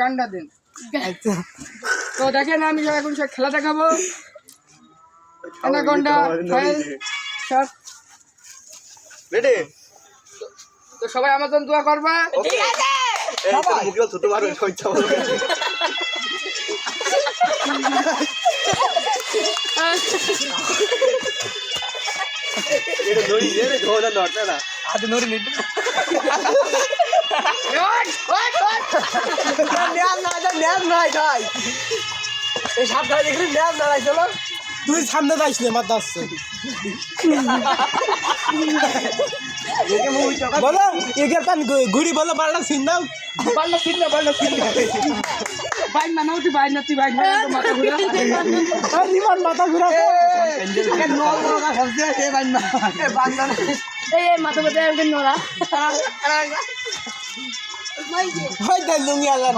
গান্ডা দিন। আচ্ছা। তো দেখেন আমি এখন সব খেলা দেখাবো। অ্যানাকন্ডা সব রেডি তো সবাই আমার জন্য দোয়া করবা। ঠিক আছে। ছোট ভাবে না আজ নাই ভাই এই দেখলি নাই চলো। তুই সামনে যাইস না মাথা আসছে বলো এগের পান ঘুড়ি বলো পাল্টা সিন দাও ফিরলে বাইন না নাও তুই বাইন না তুই বাইন মাথা ঘুরা। রিমান মাথা ঘুরা। এই এই মাথা মাথা নোরা? হয় তাই লুঙ্গি আল্লাহ